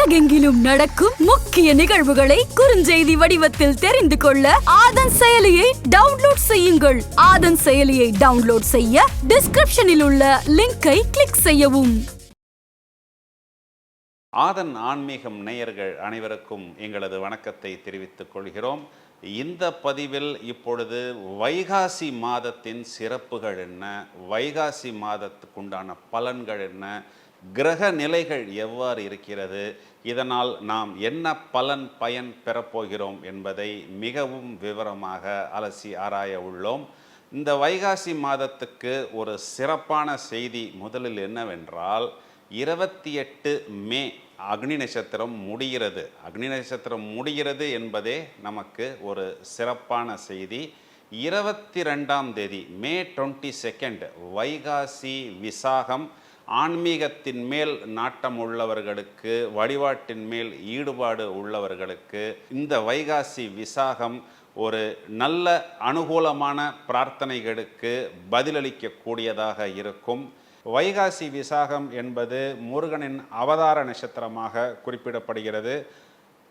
உலகெங்கிலும் நடக்கும் முக்கிய நிகழ்வுகளை குறுஞ்செய்தி வடிவத்தில் தெரிந்து கொள்ள ஆதன் செயலியை டவுன்லோட் செய்யுங்கள். ஆதன் செயலியை டவுன்லோட் செய்ய டிஸ்கிரிப்ஷனில் உள்ள லிங்கை கிளிக் செய்யவும். ஆதன் ஆன்மீகம் நேயர்கள் அனைவருக்கும் எங்களது வணக்கத்தை தெரிவித்துக் கொள்கிறோம். இந்த பதிவில் இப்பொழுது வைகாசி மாதத்தின் சிறப்புகள் என்ன? வைகாசி மாதத்துக்குண்டான பலன்கள் என்ன? கிரக நிலைகள் எவ்வாறு இருக்கிறது? இதனால் நாம் என்ன பலன் பயன் பெறப்போகிறோம் என்பதை மிகவும் விவரமாக அலசி ஆராய உள்ளோம். இந்த வைகாசி மாதத்துக்கு ஒரு சிறப்பான செய்தி முதலில் என்னவென்றால் இருபத்தி எட்டு மே அக்னி நட்சத்திரம் முடிகிறது. அக்னி நட்சத்திரம் முடிகிறது என்பதே நமக்கு ஒரு சிறப்பான செய்தி. இருபத்தி ரெண்டாம் தேதி May twenty second Vaikasi Visakam ஆன்மீகத்தின் மேல் நாட்டம் உள்ளவர்களுக்கு வழிபாட்டின் மேல் ஈடுபாடு உள்ளவர்களுக்கு இந்த வைகாசி விசாகம் ஒரு நல்ல அனுகூலமான பிரார்த்தனைகளுக்கு பதிலளிக்கக்கூடியதாக இருக்கும். வைகாசி விசாகம் என்பது முருகனின் அவதார நட்சத்திரமாக குறிப்பிடப்படுகிறது.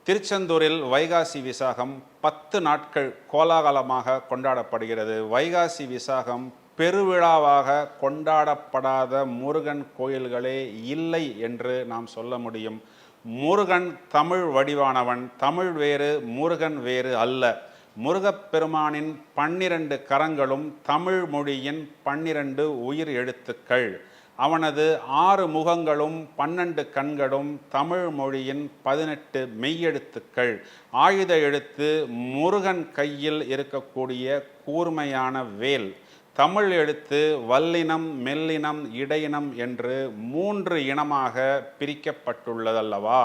திருச்செந்தூரில் வைகாசி விசாகம் பத்து நாட்கள் கோலாகலமாக கொண்டாடப்படுகிறது. வைகாசி விசாகம் பெருவிழாவாக கொண்டாடப்படாத முருகன் கோயில்களே இல்லை என்று நாம் சொல்ல முடியும். முருகன் தமிழ் வடிவானவன் தமிழ் வேறு முருகன் வேறு அல்ல. முருகப்பெருமானின் பன்னிரண்டு கரங்களும் தமிழ் மொழியின் பன்னிரண்டு உயிர் எழுத்துக்கள். அவனது ஆறு முகங்களும் பன்னெண்டு கண்களும் தமிழ் மொழியின் பதினெட்டு மெய்யெழுத்துக்கள். ஆயுத எழுத்து முருகன் கையில் இருக்கக்கூடிய கூர்மையான வேல். தமிழ் எழுத்து வல்லினம் மெல்லினம் இடையினம் என்று மூன்று இனமாக பிரிக்கப்பட்டுள்ளதல்லவா?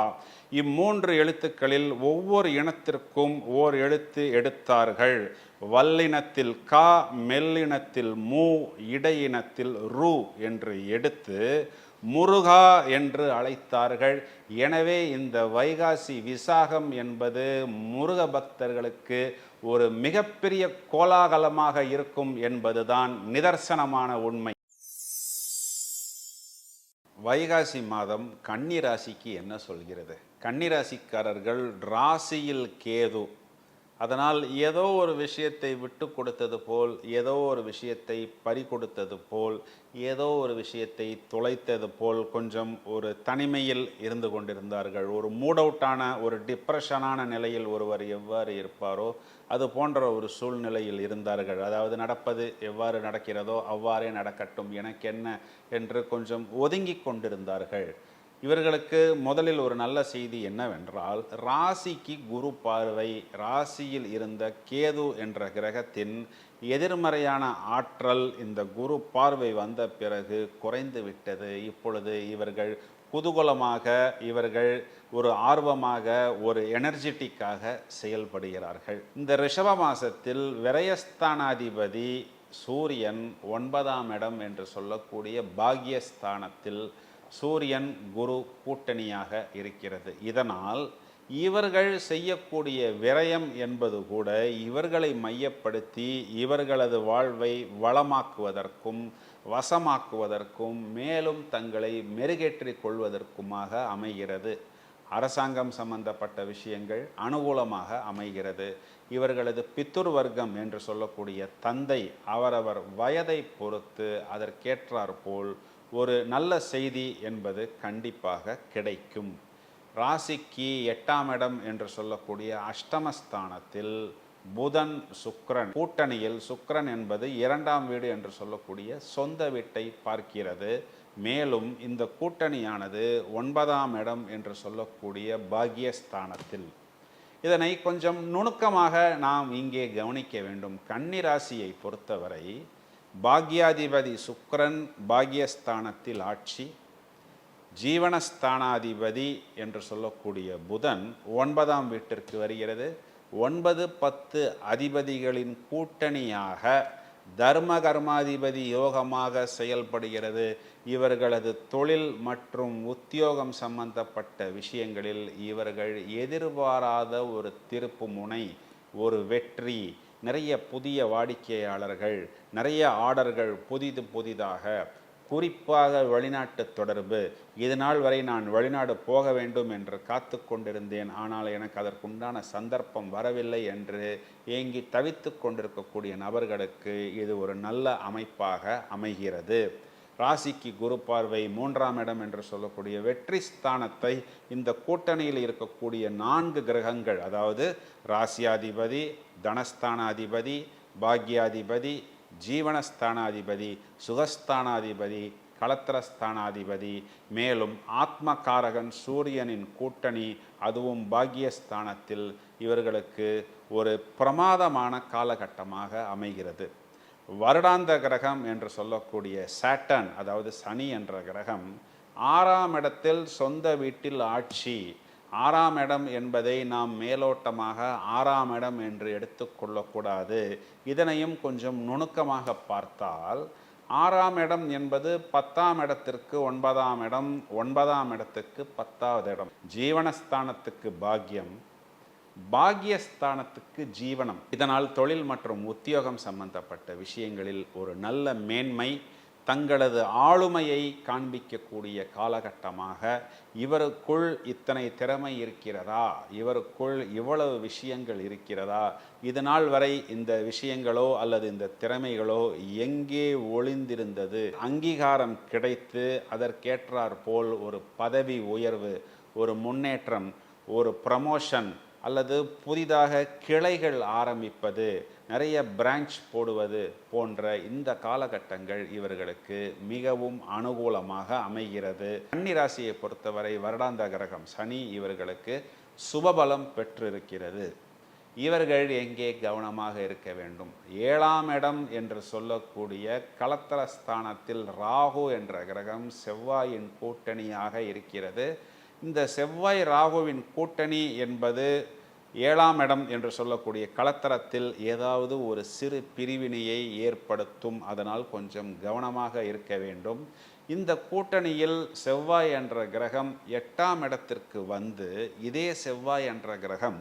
இம்மூன்று எழுத்துக்களில் ஒவ்வொரு இனத்திற்கும் ஓர் எழுத்து எடுத்தார்கள். வல்லினத்தில் கா மெல்லினத்தில் மூ இடையினத்தில் ரு என்று எடுத்து முருகா என்று அழைத்தார்கள். எனவே இந்த வைகாசி விசாகம் என்பது முருக பக்தர்களுக்கு ஒரு மிகப்பெரிய கோலாகலமாக இருக்கும் என்பதுதான் நிதர்சனமான உண்மை. வைகாசி மாதம் கன்னி ராசிக்கு என்ன சொல்கிறது? கன்னி ராசிக்காரர்கள் ராசியில் கேது. அதனால் ஏதோ ஒரு விஷயத்தை விட்டு கொடுத்தது போல் ஏதோ ஒரு விஷயத்தை பறி கொடுத்தது போல் ஏதோ ஒரு விஷயத்தை தொலைத்தது போல் கொஞ்சம் ஒரு தனிமையில் இருந்து கொண்டிருந்தார்கள். ஒரு மூட் அவுட்டான ஒரு டிப்ரெஷனான நிலையில் ஒருவர் எவ்வாறு இருப்பாரோ அது போன்ற ஒரு சூழ்நிலையில் இருந்தார்கள். அதாவது நடப்பது எவ்வாறு நடக்கிறதோ அவ்வாறே நடக்கட்டும் எனக்கு என்ன என்று கொஞ்சம் ஒதுங்கி கொண்டிருந்தார்கள். இவர்களுக்கு முதலில் ஒரு நல்ல செய்தி என்னவென்றால் ராசிக்கு குரு பார்வை ராசியில் இருந்த கேது என்ற கிரகத்தின் எதிர்மறையான ஆற்றல் இந்த குரு பார்வை வந்த பிறகு குறைந்து விட்டது. இப்பொழுது இவர்கள் குதூகலமாக இவர்கள் ஒரு ஆர்வமாக ஒரு எனர்ஜெட்டிக்காக செயல்படுகிறார்கள். இந்த ரிஷப மாசத்தில் விரயஸ்தானாதிபதி சூரியன் ஒன்பதாம் இடம் என்று சொல்லக்கூடிய பாக்யஸ்தானத்தில் சூரியன் குரு கூட்டணியாக இருக்கிறது. இதனால் இவர்கள் செய்யக்கூடிய விரயம் என்பது கூட இவர்களை மையப்படுத்தி இவர்களது வாழ்வை வளமாக்குவதற்கும் வசமாக்குவதற்கும் மேலும் தங்களை மெருகேற்றிக் கொள்வதற்குமாக அமைகிறது. அரசாங்கம் சம்பந்தப்பட்ட விஷயங்கள் அனுகூலமாக அமைகிறது. இவர்களது பித்துர் வர்க்கம் என்று சொல்லக்கூடிய தந்தை அவரவர் வயதை பொறுத்து அதற்கேற்றாற்போல் ஒரு நல்ல செய்தி என்பது கண்டிப்பாக கிடைக்கும். ராசிக்கு எட்டாம் இடம் என்று சொல்லக்கூடிய அஷ்டமஸ்தானத்தில் புதன் சுக்ரன் கூட்டணியில் சுக்ரன் என்பது இரண்டாம் வீடு என்று சொல்லக்கூடிய சொந்த வீட்டை பார்க்கிறது. மேலும் இந்த கூட்டணியானது ஒன்பதாம் இடம் என்று சொல்லக்கூடிய பாக்யஸ்தானத்தில். இதனை கொஞ்சம் நுணுக்கமாக நாம் இங்கே கவனிக்க வேண்டும். கன்னிராசியை பொறுத்தவரை பாக்யாதிபதி சுக்ரன் பாக்யஸ்தானத்தில் ஆட்சி ஜீவனஸ்தானாதிபதி என்று சொல்லக்கூடிய புதன் ஒன்பதாம் வீட்டிற்கு வருகிறது. ஒன்பது பத்து அதிபதிகளின் கூட்டணியாக தர்ம கர்மாதிபதி யோகமாக செயல்படுகிறது. இவர்களது தொழில் மற்றும் உத்தியோகம் சம்பந்தப்பட்ட விஷயங்களில் இவர்கள் எதிர்பாராத ஒரு திருப்பு முனை ஒரு வெற்றி. நிறைய புதிய வாடிக்கையாளர்கள் நிறைய ஆர்டர்கள் புதிது புதிதாக குறிப்பாக வெளிநாட்டு தொடர்பு. இதனால் வரை நான் வெளிநாடு போக வேண்டும் என்று காத்து கொண்டிருந்தேன். ஆனால் எனக்கு அதற்குண்டான சந்தர்ப்பம் வரவில்லை என்று ஏங்கி தவித்து கொண்டிருக்கக்கூடிய நபர்களுக்கு இது ஒரு நல்ல அமைப்பாக அமைகிறது. ராசிக்கு குரு பார்வை மூன்றாம் இடம் என்று சொல்லக்கூடிய வெற்றி ஸ்தானத்தை இந்த கூட்டணியில் இருக்கக்கூடிய நான்கு கிரகங்கள் அதாவது ராசியாதிபதி தனஸ்தானாதிபதி பாக்யாதிபதி ஜீவனஸ்தானாதிபதி சுகஸ்தானாதிபதி களத்திரஸ்தானாதிபதி மேலும் ஆத்மகாரகன் சூரியனின் கூட்டணி அதுவும் பாக்யஸ்தானத்தில் இவர்களுக்கு ஒரு பிரமாதமான காலகட்டமாக அமைகிறது. வருடாந்த கிரகம் என்று சொல்லக்கூடிய சாட்டன் அதாவது சனி என்ற கிரகம் ஆறாம் இடத்தில் சொந்த வீட்டில் ஆட்சி ஆறாம் இடம் என்பதை நாம் மேலோட்டமாக ஆறாம் இடம் என்று எடுத்துக்கொள்ளக்கூடாது இதனையும் கொஞ்சம் நுணுக்கமாக பார்த்தால் ஆறாம் இடம் என்பது பத்தாம் இடத்திற்கு ஒன்பதாம் இடம் ஒன்பதாம் இடத்துக்கு பத்தாவது இடம். ஜீவனஸ்தானத்துக்கு பாக்கியம் பாக்கியஸ்தானத்துக்கு ஜீவனம். இதனால் தொழில் மற்றும் உத்தியோகம் சம்பந்தப்பட்ட விஷயங்களில் ஒரு நல்ல மேன்மை தங்களது ஆளுமையை காண்பிக்கக்கூடிய காலகட்டமாக இவருக்குள் இத்தனை திறமை இருக்கிறதா? இவருக்குள் இவ்வளவு விஷயங்கள் இருக்கிறதா? இது நாள் வரை இந்த விஷயங்களோ அல்லது இந்த திறமைகளோ எங்கே ஒளிந்திருந்தது? அங்கீகாரம் கிடைத்து அதற்கேற்றாற்போல் ஒரு பதவி உயர்வு ஒரு முன்னேற்றம் ஒரு ப்ரமோஷன் அல்லது புதிதாக கிளைகள் ஆரம்பிப்பது நிறைய பிரான்ச் போடுவது போன்ற இந்த காலகட்டங்கள் இவர்களுக்கு மிகவும் அனுகூலமாக அமைகிறது. கன்னிராசியை பொறுத்தவரை வருடாந்த கிரகம் சனி இவர்களுக்கு சுபபலம் பெற்றிருக்கிறது. இவர்கள் எங்கே கவனமாக இருக்க வேண்டும்? ஏழாம் இடம் என்று சொல்லக்கூடிய கலத்தரஸ்தானத்தில் ராகு என்ற கிரகம் செவ்வாயின் கூட்டணியாக இருக்கிறது. இந்த செவ்வாய் ராகுவின் கூட்டணி என்பது ஏழாம் இடம் என்று சொல்லக்கூடிய களத்தரத்தில் ஏதாவது ஒரு சிறு பிரிவினையை ஏற்படுத்தும். அதனால் கொஞ்சம் கவனமாக இருக்க வேண்டும். இந்த கூட்டணியில் செவ்வாய் என்ற கிரகம் எட்டாம் இடத்திற்கு வந்து இதே செவ்வாய் என்ற கிரகம்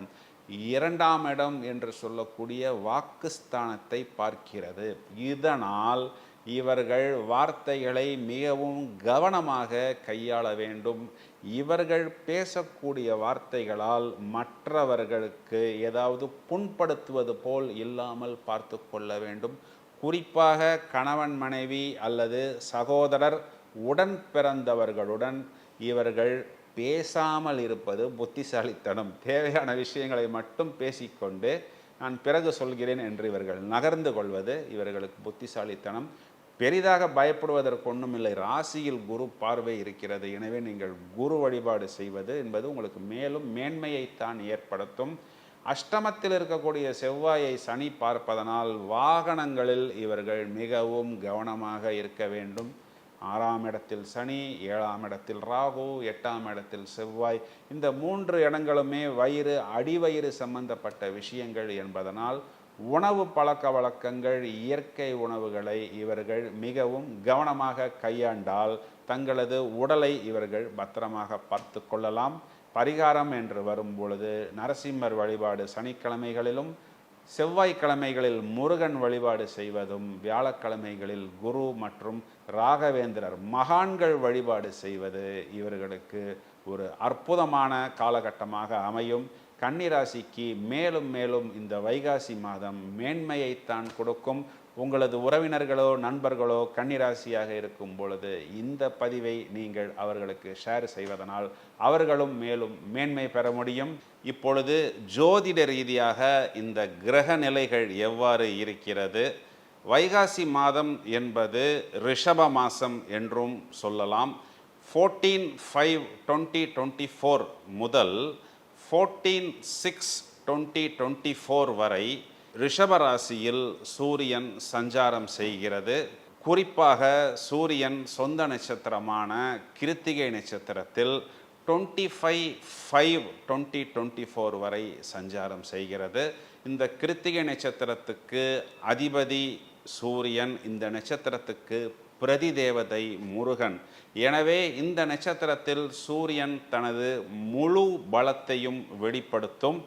இரண்டாம் இடம் என்று சொல்லக்கூடிய வாக்குஸ்தானத்தை பார்க்கிறது. இதனால் இவர்கள் வார்த்தைகளை மிகவும் கவனமாக கையாள வேண்டும். இவர்கள் பேசக்கூடிய வார்த்தைகளால் மற்றவர்களுக்கு ஏதாவது புண்படுத்துவது போல் இல்லாமல் பார்த்து கொள்ள வேண்டும். குறிப்பாக கணவன் மனைவி அல்லது சகோதரர் உடன் பிறந்தவர்களுடன் இவர்கள் பேசாமல் இருப்பது புத்திசாலித்தனம். தேவையான விஷயங்களை மட்டும் பேசிக்கொண்டு நான் பிறகு சொல்கிறேன் என்று இவர்கள் நகர்ந்து கொள்வது இவர்களுக்கு புத்திசாலித்தனம். பெரிதாக பயப்படுவதற்கு ஒன்றுமில்லை ராசியில் குரு பார்வை இருக்கிறது. எனவே நீங்கள் குரு வழிபாடு செய்வது என்பது உங்களுக்கு மேலும் மேன்மையைத்தான் ஏற்படுத்தும். அஷ்டமத்தில் இருக்கக்கூடிய செவ்வாயை சனி பார்ப்பதனால் வாகனங்களில் இவர்கள் மிகவும் கவனமாக இருக்க வேண்டும். ஆறாம் இடத்தில் சனி ஏழாம் இடத்தில் ராகு எட்டாம் இடத்தில் செவ்வாய். இந்த மூன்று இடங்களுமே வயிறு அடிவயிறு சம்பந்தப்பட்ட விஷயங்கள் என்பதனால் உணவு பழக்க வழக்கங்கள் இயற்கை உணவுகளை இவர்கள் மிகவும் கவனமாக கையாண்டால் தங்களது உடலை இவர்கள் பத்திரமாக பார்த்து கொள்ளலாம். பரிகாரம் என்று வரும் பொழுது நரசிம்மர் வழிபாடு சனிக்கிழமைகளிலும் செவ்வாய்க்கிழமைகளில் முருகன் வழிபாடு செய்வதும் வியாழக்கிழமைகளில் குரு மற்றும் ராகவேந்திரர் மகான்கள் வழிபாடு செய்வது இவர்களுக்கு ஒரு அற்புதமான காலகட்டமாக அமையும். கன்னிராசிக்கு மேலும் மேலும் இந்த வைகாசி மாதம் மேன்மையைத்தான் கொடுக்கும். உங்களது உறவினர்களோ நண்பர்களோ கன்னிராசியாக இருக்கும் பொழுது இந்த பதிவை நீங்கள் அவர்களுக்கு ஷேர் செய்வதனால் அவர்களும் மேலும் மேன்மை பெற முடியும். இப்பொழுது ஜோதிட ரீதியாக இந்த கிரக நிலைகள் எவ்வாறு இருக்கிறது? வைகாசி மாதம் என்பது ரிஷப மாதம் என்றும் சொல்லலாம். Fourteen five twenty twenty four முதல் fourteen six twenty twenty four வரை ரிஷபராசியில் சூரியன் சஞ்சாரம் செய்கிறது. குறிப்பாக சூரியன் சொந்த நட்சத்திரமான கிருத்திகை நட்சத்திரத்தில் twenty five five twenty twenty four வரை சஞ்சாரம் செய்கிறது. இந்த கிருத்திகை நட்சத்திரத்துக்கு அதிபதி சூரியன் இந்த நட்சத்திரத்துக்கு பிரதி தேவதை முருகன். எனவே இந்த நட்சத்திரத்தில் சூரியன் தனது முழு பலத்தையும் வெளிப்படுத்தும்.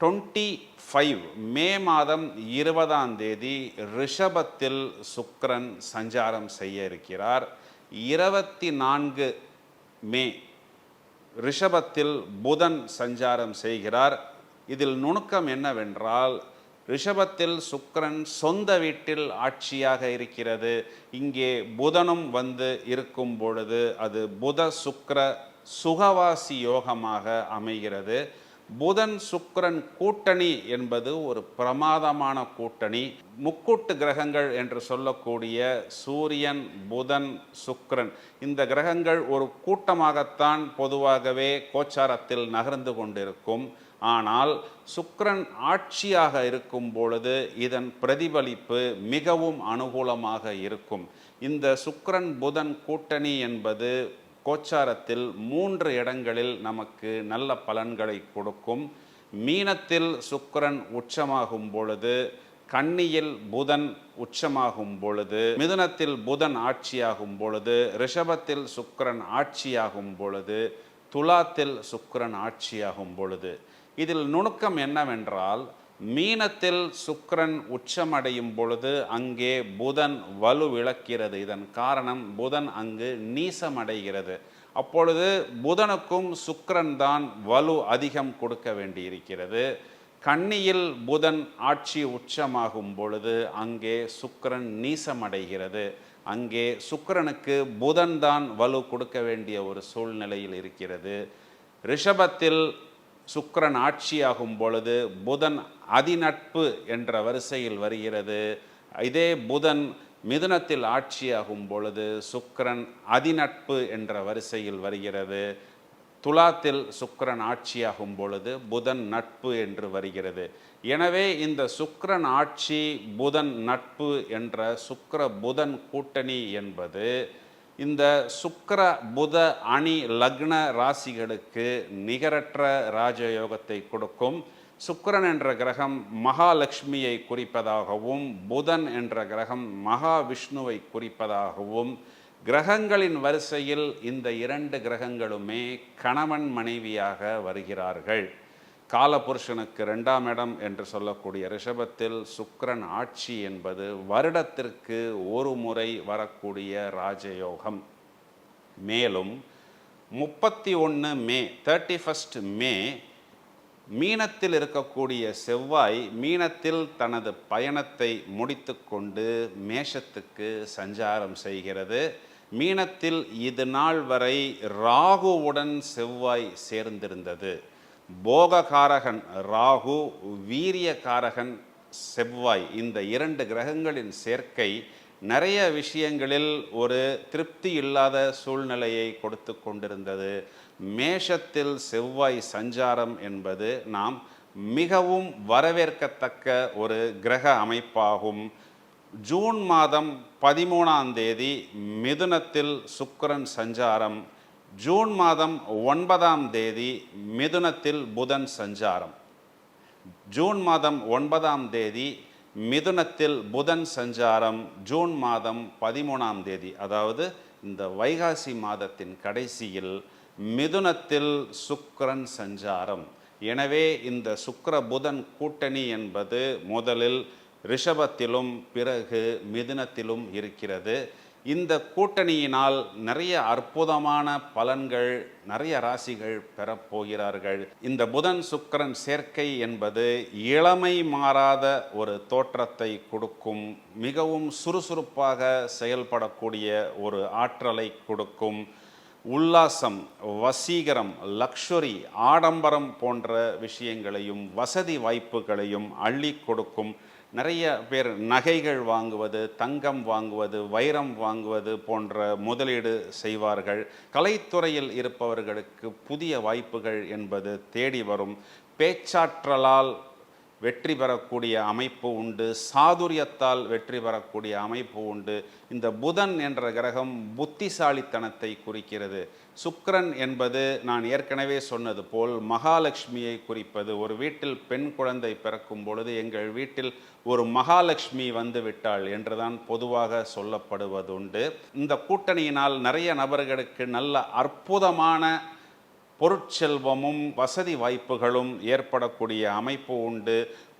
டுவெண்ட்டி ஃபைவ் மே மாதம் இருபதாம் தேதி ரிஷபத்தில் சுக்கரன் சஞ்சாரம் செய்ய இருக்கிறார். இருபத்தி நான்கு மே ரிஷபத்தில் புதன் சஞ்சாரம் செய்கிறார். இதில் நுணுக்கம் என்னவென்றால் ரிஷபத்தில் சுக்கரன் சொந்த வீட்டில் ஆட்சியாக இருக்கிறது. இங்கே புதனும் வந்து இருக்கும் பொழுது அது புத சுக்கர சுகவாசி யோகமாக அமைகிறது. புதன் சுக்கரன் கூட்டணி என்பது ஒரு பிரமாதமான கூட்டணி. முக்கூட்டு கிரகங்கள் என்று சொல்லக்கூடிய சூரியன் புதன் சுக்கரன் இந்த கிரகங்கள் ஒரு கூட்டமாகத்தான் பொதுவாகவே கோச்சாரத்தில் நகர்ந்து கொண்டிருக்கும். ஆனால் சுக்கரன் ஆட்சியாக இருக்கும் பொழுது இதன் பிரதிபலிப்பு மிகவும் அனுகூலமாக இருக்கும். இந்த சுக்கரன் புதன் கூட்டணி என்பது கோச்சாரத்தில் மூன்று இடங்களில் நமக்கு நல்ல பலன்களை கொடுக்கும். மீனத்தில் சுக்கரன் உச்சமாகும் பொழுது கன்னியில் புதன் உச்சமாகும் பொழுது மிதுனத்தில் புதன் ஆட்சியாகும் பொழுது ரிஷபத்தில் சுக்கரன் ஆட்சியாகும் பொழுது துலாத்தில் சுக்கிரன் ஆட்சியாகும் பொழுது. இதில் நுணுக்கம் என்னவென்றால் மீனத்தில் சுக்கரன் உச்சமடையும் பொழுது அங்கே புதன் வலுவிழக்கிறது இதன் காரணம் புதன் அங்கு நீசமடைகிறது. அப்பொழுது புதனுக்கும் சுக்கரன் தான் வலு அதிகம் கொடுக்க வேண்டியிருக்கிறது. கன்னியில் புதன் ஆட்சி உச்சமாகும் பொழுது அங்கே சுக்கரன் நீசமடைகிறது. அங்கே சுக்கரனுக்கு புதன் தான் வலு கொடுக்க வேண்டிய ஒரு சூழ்நிலையில் இருக்கிறது. ரிஷபத்தில் சுக்கரன் ஆட்சியாகும் பொழுது புதன் அதிநட்பு என்ற வரிசையில் வருகிறது. இதே புதன் மிதுனத்தில் ஆட்சியாகும் பொழுது சுக்கரன் அதிநட்பு என்ற வரிசையில் வருகிறது. துலாத்தில் சுக்கரன் ஆட்சியாகும் பொழுது புதன் நட்பு என்று வருகிறது. எனவே இந்த சுக்கரன் ஆட்சி புதன் நட்பு என்ற சுக்கர புதன் கூட்டணி என்பது இந்த சுக்கர புத அணி லக்ன ராசிகளுக்கு நிகரற்ற ராஜயோகத்தை கொடுக்கும். சுக்கரன் என்ற கிரகம் மகாலட்சுமியை குறிப்பதாகவும் புதன் என்ற கிரகம் மகாவிஷ்ணுவை குறிப்பதாகவும் கிரகங்களின் வரிசையில் இந்த இரண்டு கிரகங்களுமே கணவன் மனைவியாக வருகிறார்கள். காலபுருஷனுக்கு ரெண்டாம் இடம் என்று சொல்லக்கூடிய ரிஷபத்தில் சுக்கரன் ஆட்சி என்பது வருடத்திற்கு ஒரு முறை வரக்கூடிய ராஜயோகம். மேலும் முப்பத்தி ஒன்று மே தேர்ட்டி ஃபஸ்ட் மே மீனத்தில் இருக்கக்கூடிய செவ்வாய் மீனத்தில் தனது பயணத்தை முடித்துக்கொண்டு மேஷத்துக்கு சஞ்சாரம் செய்கிறது. மீனத்தில் இது நாள் வரை ராகுவுடன் செவ்வாய் சேர்ந்திருந்தது. போககாரகன் ராகு வீரியகாரகன் செவ்வாய் இந்த இரண்டு கிரகங்களின் சேர்க்கை நிறைய விஷயங்களில் ஒரு திருப்தி இல்லாத சூழ்நிலையை கொடுத்து கொண்டிருந்தது. மேஷத்தில் செவ்வாய் சஞ்சாரம் என்பது நாம் மிகவும் வரவேற்கத்தக்க ஒரு கிரக அமைப்பாகும். ஜூன் மாதம் பதிமூணாம் தேதி மிதுனத்தில் சுக்கரன் சஞ்சாரம். ஜூன் மாதம் ஒன்பதாம் தேதி மிதுனத்தில் புதன் சஞ்சாரம். ஜூன் மாதம் ஒன்பதாம் தேதி மிதுனத்தில் புதன் சஞ்சாரம் ஜூன் மாதம் பதிமூணாம் தேதி. அதாவது இந்த வைகாசி மாதத்தின் கடைசியில் மிதுனத்தில் சுக்கரன் சஞ்சாரம். எனவே இந்த சுக்கர புதன் கூட்டணி என்பது முதலில் ரிஷபத்திலும் பிறகு மிதுனத்திலும் இருக்கிறது. இந்த கூட்டணியினால் நிறைய அற்புதமான பலன்கள் நிறைய ராசிகள் பெறப்போகிறார்கள் இந்த புதன் சுக்கிரன் சேர்க்கை என்பது இளமை மாறாத ஒரு தோற்றத்தை கொடுக்கும் மிகவும் சுறுசுறுப்பாக செயல்படக்கூடிய ஒரு ஆற்றலை கொடுக்கும். உல்லாசம் வசீகரம் லக்ஷுரி ஆடம்பரம் போன்ற விஷயங்களையும் வசதி வாய்ப்புகளையும் அள்ளி கொடுக்கும். நிறைய பேர் நகைகள் வாங்குவது தங்கம் வாங்குவது வைரம் வாங்குவது போன்ற முதலீடு செய்வார்கள். கலைத்துறையில் இருப்பவர்களுக்கு புதிய வாய்ப்புகள் என்பது தேடி வரும். பேச்சாற்றலால் வெற்றி பெறக்கூடிய அமைப்பு உண்டு. சாதுரியத்தால் வெற்றி பெறக்கூடிய அமைப்பு உண்டு. இந்த புதன் என்ற கிரகம் புத்திசாலித்தனத்தை குறிக்கிறது. சுக்கரன் என்பது நான் ஏற்கனவே சொன்னது போல் மகாலட்சுமியை குறிப்பது. ஒரு வீட்டில் பெண் குழந்தை பிறக்கும் பொழுது எங்கள் வீட்டில் ஒரு மகாலட்சுமி வந்து விட்டாள் என்றுதான் பொதுவாக சொல்லப்படுவதுண்டு. இந்த கூட்டணியினால் நிறைய நபர்களுக்கு நல்ல அற்புதமான பொருட்செல்வமும் வசதி வாய்ப்புகளும் ஏற்படக்கூடிய அமைப்பு உண்டு.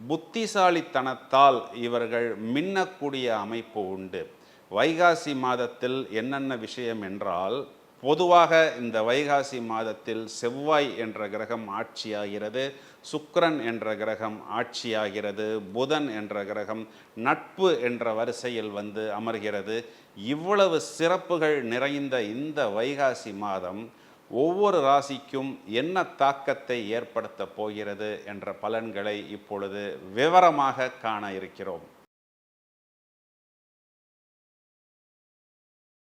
புத்திசாலித்தனத்தால் இவர்கள் மின்னக்கூடிய அமைப்பு உண்டு. வைகாசி மாதத்தில் என்னென்ன விஷயம் என்றால் பொதுவாக இந்த வைகாசி மாதத்தில் செவ்வாய் என்ற கிரகம் ஆட்சியாகிறது சுக்கரன் என்ற கிரகம் ஆட்சியாகிறது புதன் என்ற கிரகம் நட்பு என்ற வரிசையில் வந்து அமர்கிறது. இவ்வளவு சிறப்புகள் நிறைந்த இந்த வைகாசி மாதம் ஒவ்வொரு ராசிக்கும் என்ன தாக்கத்தை ஏற்படுத்தப் போகிறது என்ற பலன்களை இப்பொழுது விவரமாக காண இருக்கிறோம்.